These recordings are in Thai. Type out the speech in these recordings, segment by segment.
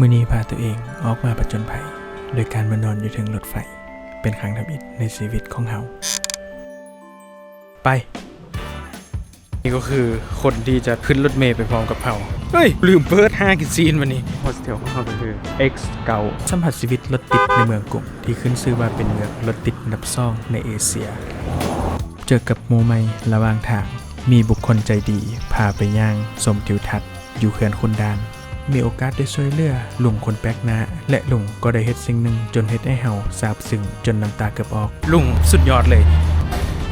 มือนี้พาตัวเองออกมาประจนภัย โดยการมานอนอยู่ถึงรถไฟ เป็นครั้งทำอิฐในชีวิตของเฮาไป นี่ก็คือคนที่จะขึ้นรถเมย์ไปพร้อมกับเฮาเฮ้ย ลืมเปิดห้ากิซีนวันนี้โฮสเทลของเฮาก็คือ X เก่าสัมผัสชีวิตรถติดในเมืองกรุงที่ขึ้นชื่อว่าเป็นเมืองรถติดอันดับสองในเอเชีย เจอกับโมไมระหว่างทาง มีบุคคลใจดี พาไปย่างสมทิวทัศน์อยู่เขื่อนคุณดาน มีโอกาสได้ช่วยเหลือลุงคนแปลกหน้า และลุงก็ได้เฮ็ดสิ่งหนึ่งจนเฮ็ดให้เฮาซาบซึ้งจนน้ำตาเกือบออก ลุงสุดยอดเลย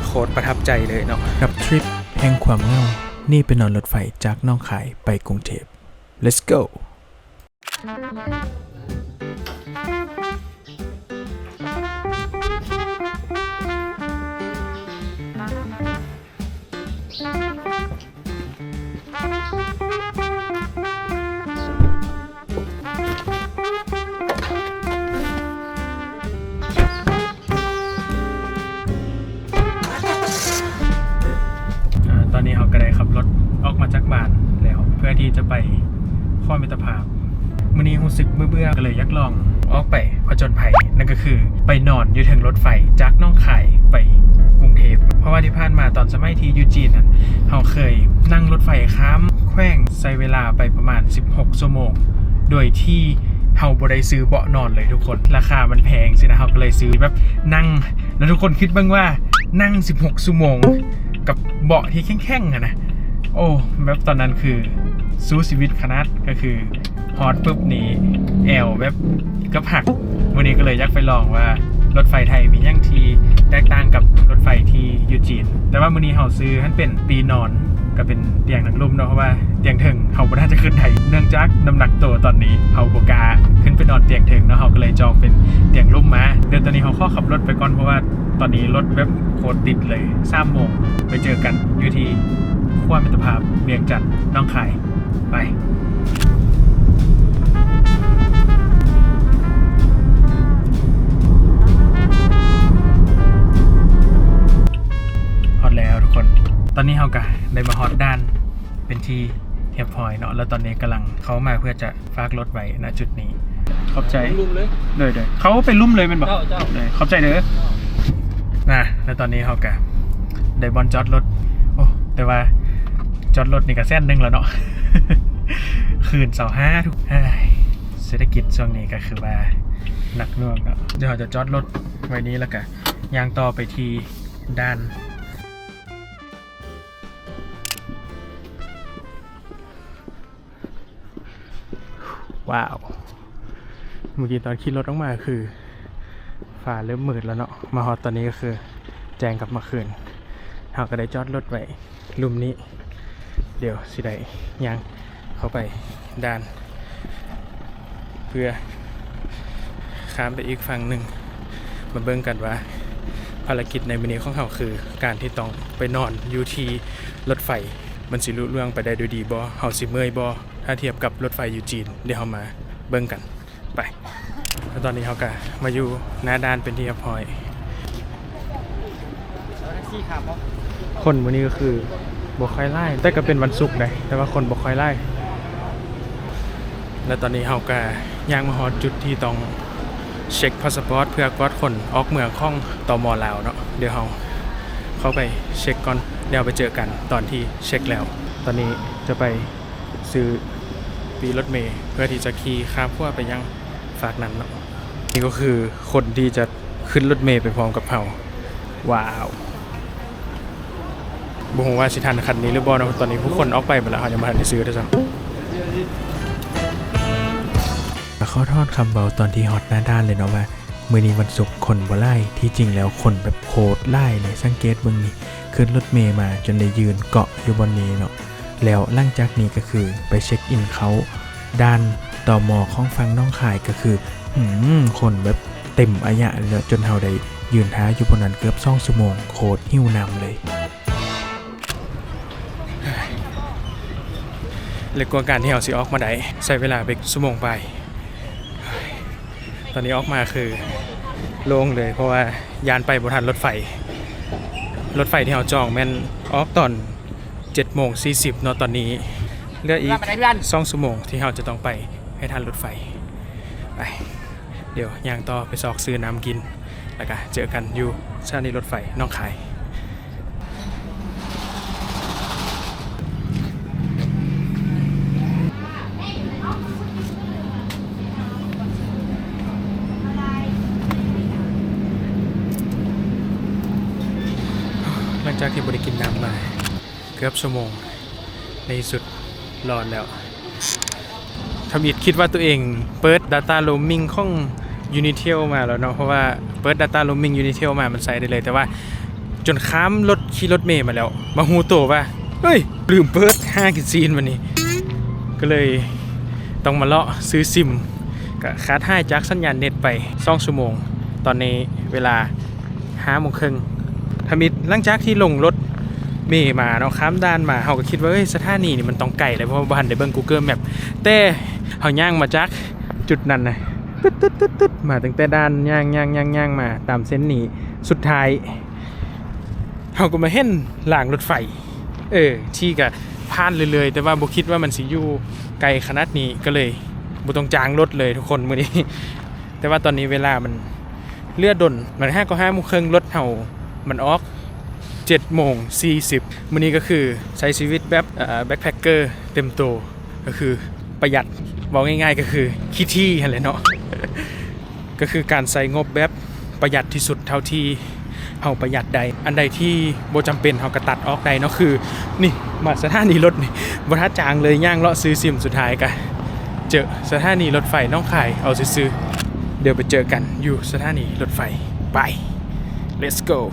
โคตรประทับใจเลยเนาะกับทริปแห่งความเหงา นี่เป็นนอนรถไฟจากน้องขายไปกรุงเทพ let's go มิตรภาพมื่อนี้รู้สึกเบื่อๆก็เลยอยักลองออกไปผจญภัยนั่นก็คือไปนอนอยู่ถึงรถไฟจากน้องคายไปกรุงเทพเพราะว่าที่ผ่านมาตอนสมัยที่อยูจีนนั้นเราเคยนั่งรถไฟข้ามแขว้งใช้เวลาไปประมาณ 16ชั่วโมง โดยที่เฮาบ่ได้ซื้อเบาะนอนเลยทุกคน ราคามันแพงสินะเฮาก็เลยซื้อแบบนั่ง แล้วทุกคนคิดบ้างว่านั่ง 16ชั่วโมง กับเบาะที่แข็งๆอะนะ โอ้แบบตอนนั้นคือ สู้ชีวิตขนาดก็คือฮอตปุ๊บนี้แอลแบบก็ผัก วันนี้ก็เลยอยากไปลองว่ารถไฟไทยมีย่างทีแตกต่างกับรถไฟที่ยูจีน แต่ว่าวันนี้เราซื้อท่านเป็นปีนอนก็เป็นเตียงนักลุ่มเนาะเพราะว่าเตียงถึงเขาบ่น่าจะขึ้นไทยเนื่องจากน้ำหนักตัวตอนนี้เขาบกาขึ้นไปนอนเตียงถึงเนาะเขาก็เลยจองเป็นเตียงลุ่มมาเดี๋ยวตอนนี้เขาข้อขับรถไปก่อนเพราะว่าตอนนี้รถแบบโคตรติดเลยสามโมงไปเจอกันอยู่ที่ขั้วมิตรภาพเวียงจันทน์หน้องคาย ไปฮอตแล้วทุกคน ตอนนี้เฮากะได้มาฮอตด้านเป็นที่เฮียบพอยเนาะแล้วตอนนี้กำลังเขามาเพื่อจะฝากรถไว้ณจุดนี้ ขอบใจลุมเลยเลยเลยเขาไปลุ่มเลยแมันบอกเจ้าเจ้าเลยขอบใจเด้อนะแล้วตอนนี้เขากะได้บอลจอดรถโอ้แต่ว่าจ อดรถนี่ก็แส้นหนึ่งแล้วเนาะคืนเสาร์ห้าทุกเอ้ยเศรษฐกิจช่วงนี้ก็คือว่าหนักหน่วงเนาะเดี๋ยวเราจะจอดรถไว้นี้แล้วก็ยางต่อไปทีด้านว้าว เมื่อกี้ตอนขี่รถออกมาคือฟ้าเริ่มมืดแล้วเนาะ มาฮอตตอนนี้ก็คือแจ้งกลับมาคืนเราก็ได้จอดรถไว้ลุมนี้ เดี๋ยวสิได้ยังเข้าไปด้าน เพื่อข้ามไปอีกฝั่งหนึ่งมาเบิ่งกันว่า ภารกิจในวันนี้ของเขาคือการที่ต้องไปนอนอยู่ที่รถไฟ มันสิลุเรื่องไปได้ด้วยดีบ่เฮาสิเมื่อยบ่ถ้าเทียบกับรถไฟอยู่จีน เดี๋ยวเฮามาเบิ่งกันไปแล้วตอนนี้เขาก็มาอยู่หน้าด้านเป็นที่เรียบร้อย คนวันนี้ก็คือ บ่ค่อยไล่แต่ก็เป็นวันศุกร์เลยแต่ว่าคนบ่ค่อยไล่แล้วตอนนี้เขาก็ย่างมาฮอดจุดที่ต้องเช็คพาสปอร์ตเพื่อกอดคนออกเมืองข้องตอมอลาวเนาะเดี๋ยวเขาเข้าไปเช็คก่อนเดี๋ยวไปเจอกันตอนที่เช็คแล้ว ตอนนี้จะไปซื้อปีรถเมย์เพื่อที่จะขี่ข้ามขั้วไปยังฝากนั้นเนาะนี่ก็คือคนที่จะขึ้นรถเมย์ไปพร้อมกับเราว้าว บุงว่าสิทันคันนี้หรือบอนะตอนนี้ผู้คนออกไปหมดแล้วเขายังมาทันได้ซื้อด้วยซ้ำขอโทษคำเบาตอนที่ฮอตหน้าด้านเลยเนาะว่ามือนี้วันศุกร์คนบ่ไล่ที่จริงแล้วคนแบบโคตรไล่เลยสังเกตเบิ่งนี่ขึ้นรถเมย์มาจนได้ยืนเกาะอยู่บนนี้เนาะแล้วหลังจากนี้ก็คือไปเช็คอินเขาด้านต่อมอของฟังน้องขายก็คืออืมคนแบบเต็มอายะเลยจนเฮาได้ยืนท้าอยู่บนนั้นเกือบสองชั่วโมงโคตรหิวนำเลย เลยกว่าการที่เฮาสิออกมาได้ใช้เวลาไปชั่วโมงไป ตอนนี้ออกมาคือโล่งเลย เพราะว่ายานไปบนทันรถไฟ รถไฟที่เฮาจองแม่นออกตอน7โมง40เนาะตอนนี้เหลืออีกไปไหนเพื่อนสองชั่วโมงที่เราจะต้องไปให้ทันรถไฟไปเดี๋ยวย่างต่อไปซอกซื้อน้ำกิน แล้วก็เจอกันอยู่สถานีรถไฟหน้องคาย ห ลังจากที่บริกินน้ำมา เกือบชั่วโมง ในสุดรอดแล้วทำอิดคิดว่าตัวเองเปิด Data Roaming ของ Unitel มาแล้วเนาะเพราะว่าเปิด Data Roaming Unitel มามันใส่ได้เลย แต่ว่าจนข้ามรถขี่รถเมย์มาแล้ว มาหูโตว่าเฮ้ย ลืมเปิด5กินซีนวันนี้ ก็เลยต้องมาเลาะซื้อซิมกับคาดให้จากสัญญาณเน็ตไป2ชั่วโมง ตอนนี้เวลา5โมงครึ่ง ทมิดหลังจากที่ลงรถเมย์มาเนาะข้ามด้านมาเขาก็คิดว่าเฮ้ยสถานีนี่มันต้องไกลเลยเพราะว่าบ้านไดเบิ่ง Google Map แต่เขาย่างมาจากจุดนั้นนะตึ๊ดตึ๊ดตึ๊ดตึ๊ดมาตั้งแต่ด้านย่างย่างย่างย่างมาตามเส้นนี้สุดท้ายเขาก็มาเห็นหลางรถไฟ เออที่ก็ผ่านเลยๆแต่ว่าบ่คิดว่ามันสิอยู่ไกลขนาดนี้ก็เลยบ่ต้องจางรถเลยทุกคนมื้อนี้ แต่ว่าตอนนี้เวลามันเลือดดนมันห้าก็ห้าโมงครึ่งรถเฮา มันออก7โมง40มื้อนี้ก็คือใช้ชีวิตแบบแบ็คแพคเกอร์เต็มโตวก็คือประหยัดบอกง่ายๆ ก็คือคิดที่อะไรเนาะก็คือการใส่งบแบบประหยัดที่สุดเท่าที่เฮาประหยัดใด อันใดที่บ่จำเป็นเฮาก็ตัดออกได้เนาะคือ นี่มาสถานีรถนี่บ่ทัดจางเลยย่างเลาะซื้อซิมสุดท้ายก็เจอสถานีรถไฟน้องคายเอาซื้อเดี๋ยวไปเจอกันอยู่สถานีรถไฟไป let's go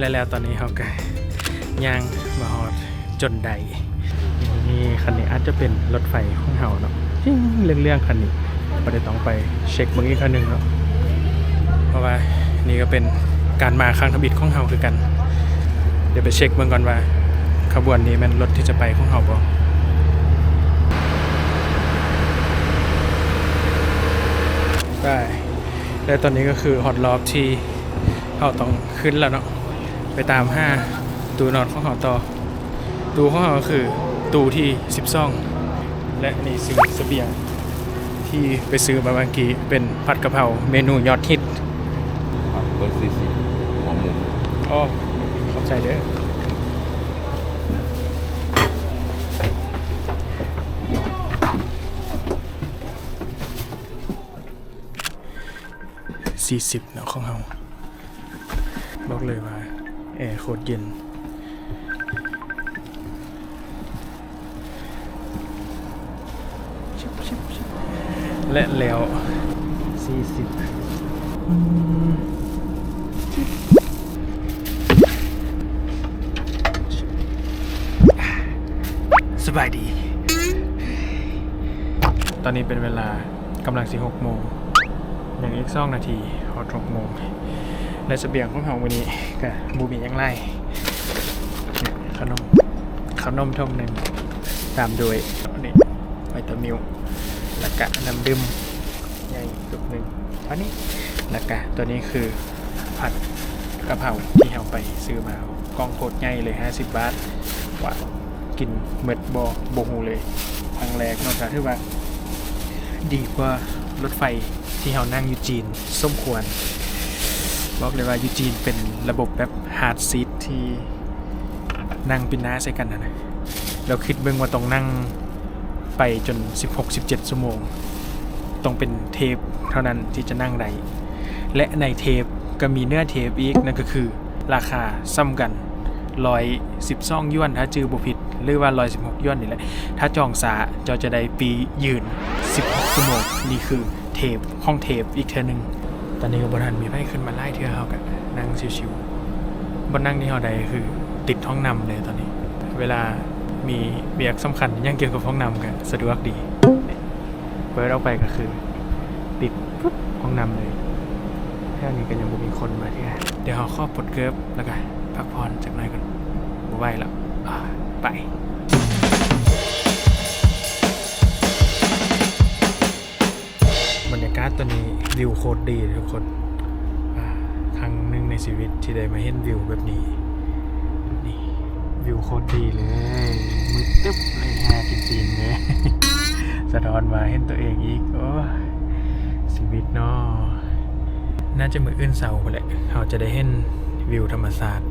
และแล้วตอนนี้เขาก็ย่างมาฮอดจนใดนี่คันนี้อาจจะเป็นรถไฟของเฮาเนาะจิ้งเรื่องเรื่องๆคันนี้ก็ได้ต้องไปเช็คเบางอีกคันหนึ่งเนาะเพราะว่านี่ก็เป็นการมาครั้งทบิดของเฮาคือกัน เดี๋ยวไปเช็คเบื้องก่อนว่า ขบวนนี้มันรถที่จะไปของเฮาบ่ได้และตอนนี้ก็คือฮอตล็อกที่เฮาต้องขึ้นแล้วเนาะ ไปตามห้าตูนอนของเขาต่อ ตูของเขาก็คือ ตูที่สิบซองและนี่ซื้อเสบียง ที่ไปซื้อมาเมื่อกี้เป็นผัดกะเพราเมนูยอดฮิตครับเบอร์สี่สิบหัวหมูอ๋อเข้าใจเด้อสี่สิบเนาะของเราบอกเลยว่า แอร์โคตรเย็น และแล้ว 40สบายดี ตอนนี้เป็นเวลากำลังสิ6โมงอย่างอีกสองนาทีฮอต6โมง และเสบียงของเราวันนี้ก็บูมียังไงเนี่ขนมขนมทงหนึ่งตามด้วยนนี้ไวตามิลแล้วก็น้ำดื่มใหญ่ตุกหนึ่งเท่านี้แล้วก็ตัวนี้คือผัดกะเพราที่เราไปซื้อมากองโคตรใหญ่เลย 50 บาทว่ากินเม็ดบอบหูเลยครั้งแรกนอกจากที่ว่า ดีกว่ารถไฟที่เรานั่งอยู่จีนสมควร บอกเลยว่ายูจีนเป็นระบบแบบฮาร์ดซีทที่นั่งป็นน้าใส่กันนะนะเราคิดเบิ่งว่าต้องนั่งไปจน 16-17 ชั่วโมง ต้องเป็นเทปเท่านั้นที่จะนั่งได้และในเทปก็มีเนื้อเทปอีกนั่นก็คือราคาซ้ำกัน112ย้วนถ้าจือบุผิด หรือว่า116ย้วนนี่แหละ ถ้าจองสาจ้าจะได้ปียืน 16ชั่วโมงนี่คือเทปห้องเทปอีกเท่านึง ตอนนี้ก็บทันมีไพ่ขึ้นมาไล่เทือเขากันนั่งชิวๆบนนั่งที่เขาใดคือติดห้องนำเลยตอนนี้ เวลามีเบียกสำคัญยังเกี่ยวกับห้องนำกันสะดวกดีเปิดออกไปก็คือ ติดปุ๊บห้องน้ำเลยแค่นี้ก็ยังม่มีคนมาที่เดี๋ยวเขาข้อปลดเกิบแล้วก็พักผ่อนจากหน่อยก่อนบ่ไหวแล้วไป บรรยากาศตัวนี้วิวโคตรดีเลยทุกคนครั้งหนึ่งในชีวิตที่ได้มาเห็นวิวแบบนี้นี่วิวโคตรดีเลยมืดตึ๊บเลยฮาจริงๆเลยสะท้อนมาเห็นตัวเองอีกโอ้ชีวิตเนาะน่าจะมืออื่นเสาร์ไปแหละเราจะได้เห็นวิวธรรมศาสตร์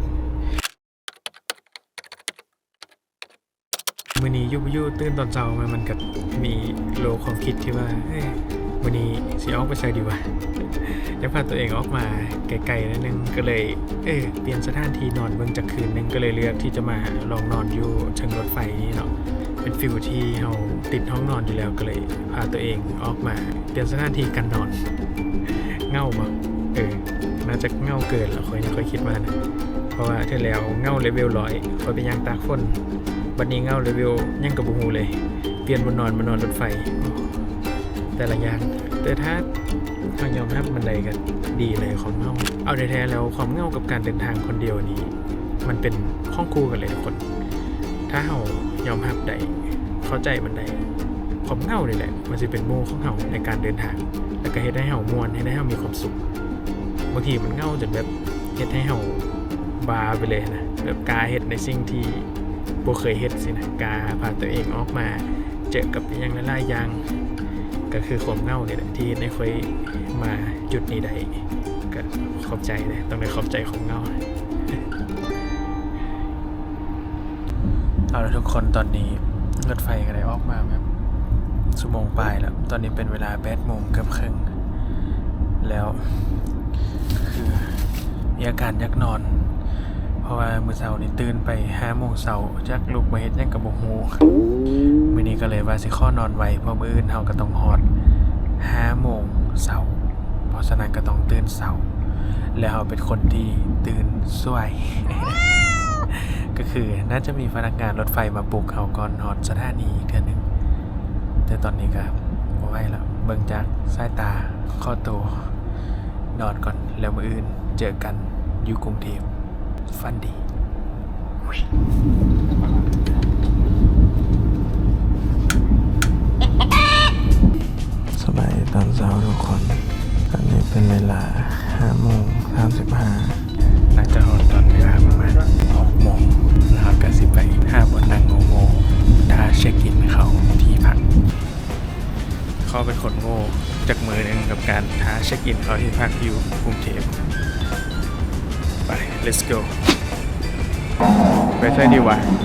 มือนี้ยุบยุตื่นตอนเช้ามามันกับมีโลความคิดที่ว่า วันนี้สิออกไปใส่ดีวะเดี๋ยวพาตัวเองออกมาไกลๆนิดนึงก็เลยเออเปลี่ยนสถานที่นอนเบิ่งจากคืนนึงก็เลยเลือกที่จะมาลองนอนอยู่เชิงรถไฟนี่เนาะเป็นฟิลที่เราติดห้องนอนอยู่แล้วก็เลยพาตัวเองออกมาเปลี่ยนสถานที่กันนอน เง่าบ่เออน่าจะเง่าเกินแล้วค่อยค่อยคิดว่านะเพราะว่าเท่แล้วเง่าเลเวลร้อยคอยไปย่างตากฝนวันนี้เง่าเลเวลยังกับบูฮูเลย เปลี่ยนบนนอนมานอนรถไฟ แต่ละอย่าง แต่ถ้าทางยอมรับมันใดกันดีเลยของเงาเอาแท้ๆแล้วความเงากับการเดินทางคนเดียวนี้ มันเป็นข้องคู่กันเลยทุกคน ถ้าเรายอมรับใดเข้าใจมันใดความเงานี่แหละ มันจะเป็นโมของเราในการเดินทาง แล้วก็เฮ็ดให้เรามวนให้ได้เรามีความสุขบางทีมันเงาจนแบบเฮ็ดให้เราบาไปเลยนะแบบกาเฮ็ดในสิ่งที่บ่เคยเฮ็ดสินะกาพาตัวเองออกมา เจอกับอหยังหลายๆอย่าง ก็คือความเหงาเนี่ยที่ได้เคยมาจุดนี้ได้ก็ขอบใจเลยต้องได้ขอบใจของเหงาเอาละทุกคนตอนนี้รถไฟก็ได้ออกมาแบบชั่วโมงปลายแล้ว ตอนนี้เป็นเวลาแปดโมงเกือบครึ่ง แล้วคือมีอาการยักนอน ราะว่ามื้อเช้านี่ตื่นไปห้าโมงเช้าจักลุกมาเฮ็ดหยังกับบ่ฮู้มื้อนี้ก็เลยว่าสิข้อนอนไวเพราะมื้ออื่นเฮาก็ต้องฮอด5โมงเช้าเพราะฉะนั้นก็ต้องตื่นเช้าแล้วเฮาเป็นคนที่ตื่นสวย ก็คือน่าจะมีพนักงานรถไฟมาปลุกเฮาก่อนฮอดสถานีเทื่อหนึงแต่ตอนนี้ก็บ่ไหวแล้วเบิ่งจากสายตาข้อโตนอนก่อนแล้วมื้ออื่นเจอกันอยู่กรุงเทพ ฟันดีสบายตอนเช้าทุกคน ตอนนี้เป็นเวลา5โมง35น่าจะหอดตอนเวลาประมาณ6โมงนะครับก็สิไป5บนนั่งโง่ๆถ้าเช็คอินเขาที่พักเขาเป็นคนโง่จากมือหนึ่งกับการท้าเช็คอินเขาที่พักอยู่กรุงเทพไป let's go ไปใช่ดีวะ